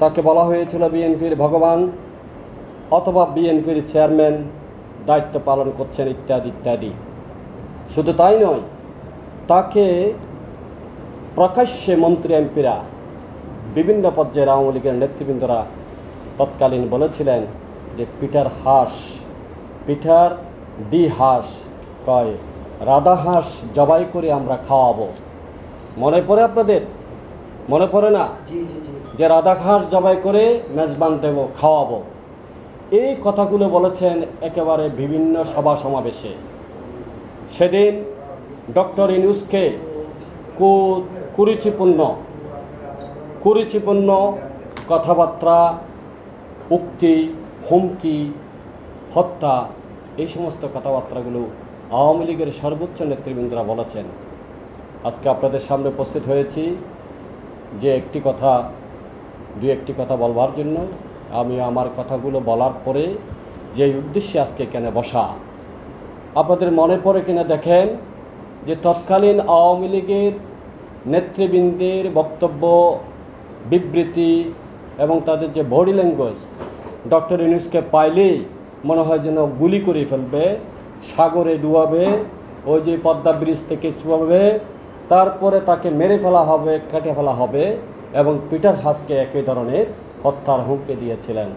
তাকে বলা হয়েছিল বিএনপির ভগবান অথবা বিএনপির চেয়ারম্যান, দায়িত্ব পালন করছেন ইত্যাদি ইত্যাদি। শুধু তাই নয়, তাকে প্রকাশ্যে মন্ত্রী এমপিরা বিভিন্ন পর্যায়ের আওয়ামী লীগের নেতৃবৃন্দরা তৎকালীন বলেছিলেন যে পিঠার হাঁস পিঠার ডি হাঁস কয়, রাধা হাঁস জবাই করে আমরা খাওয়াবো। মনে পড়ে আপনাদের? মনে পড়ে না? যে রাধা ঘাস জবাই করে মেজবান দেব খাওয়াবো। এই কথাগুলো বলেছেন একেবারে বিভিন্ন সভা সমাবেশে। সেদিন ডক্টর ইনুসকে কু- কুরুচিপূর্ণ কুরুচিপূর্ণ কথাবার্তা, উক্তি, হুমকি, হত্যা, এই সমস্ত কথাবার্তাগুলো আওয়ামী লীগের সর্বোচ্চ নেতৃবৃন্দরা বলেছেন। আজকে আপনাদের সামনে উপস্থিত হয়েছি যে একটি কথা দু একটি কথা বলবার জন্য আমি আমার কথাগুলো বলার পরে যে উদ্দেশ্যে আজকে এখানে বসা, আপনাদের মনে পড়ে কিনা দেখেন যে তৎকালীন আওয়ামী লীগের নেতৃবৃন্দের বক্তব্য, বিবৃতি এবং তাদের যে বডি ল্যাঙ্গুয়েজ, ডক্টর ইউনুসকে পাইলেই মনে হয় যেন গুলি করে ফেলবে, সাগরে ডুবাবে, ওই যে পদ্মা ব্রিজ থেকে চুয়াবে, তারপরে তাকে মেরে ফেলা হবে, কেটে ফেলা হবে। এবং পিটার হাসকে একই ধরনের হত্যার হুমকি দিয়েছিলেন।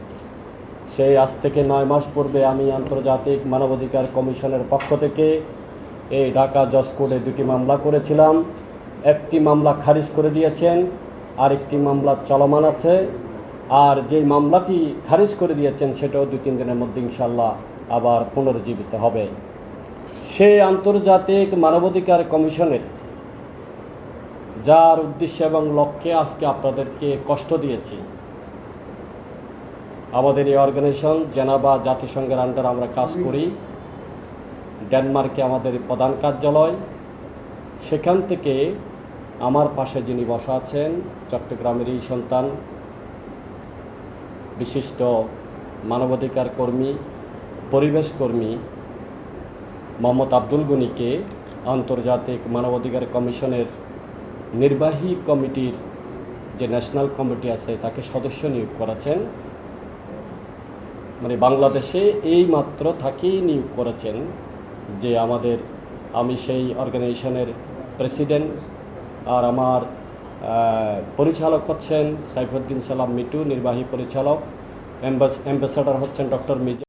সেই আজ থেকে নয় মাস পূর্বে আমি আন্তর্জাতিক মানবাধিকার কমিশনের পক্ষ থেকে এই ঢাকা জজ কোর্টে দুটি মামলা করেছিলাম। একটি মামলা খারিজ করে দিয়েছেন, আরেকটি মামলা চলমান আছে। আর যে মামলাটি খারিজ করে দিয়েছেন, সেটাও দু তিন দিনের মধ্যে ইনশাল্লাহ আবার পুনরুজ্জীবিত হবে। সেই আন্তর্জাতিক মানবাধিকার কমিশনের যার উদ্দেশ্য এবং লক্ষ্যে আজকে আপনাদেরকে কষ্ট দিয়েছি। আমাদের এই অর্গানাইজেশন জেনাবা জাতিসংঘের আন্ডার আমরা কাজ করি। ডেনমার্কে আমাদের প্রধান কার্যালয়। সেখান থেকে আমার পাশে যিনি বসা আছেন, চট্টগ্রামের এই সন্তান, বিশিষ্ট মানবাধিকার কর্মী, পরিবেশ কর্মী, মোহাম্মদ আব্দুল গনিকে আন্তর্জাতিক মানবাধিকার কমিশনের নির্বাহী কমিটির যে ন্যাশনাল কমিটি আছে, তাকে সদস্য নিয়োগ করেছেন। মানে বাংলাদেশে এই মাত্র তাকেই নিয়োগ করেছেন যে আমাদের, আমি সেই অর্গানাইজেশনের প্রেসিডেন্ট আর আমার পরিচালক হচ্ছেন সাইফুদ্দিন সালাম মিটু নির্বাহী পরিচালক অ্যাম্বাস অ্যাম্বাসাডার হচ্ছেন ডক্টর মির্জা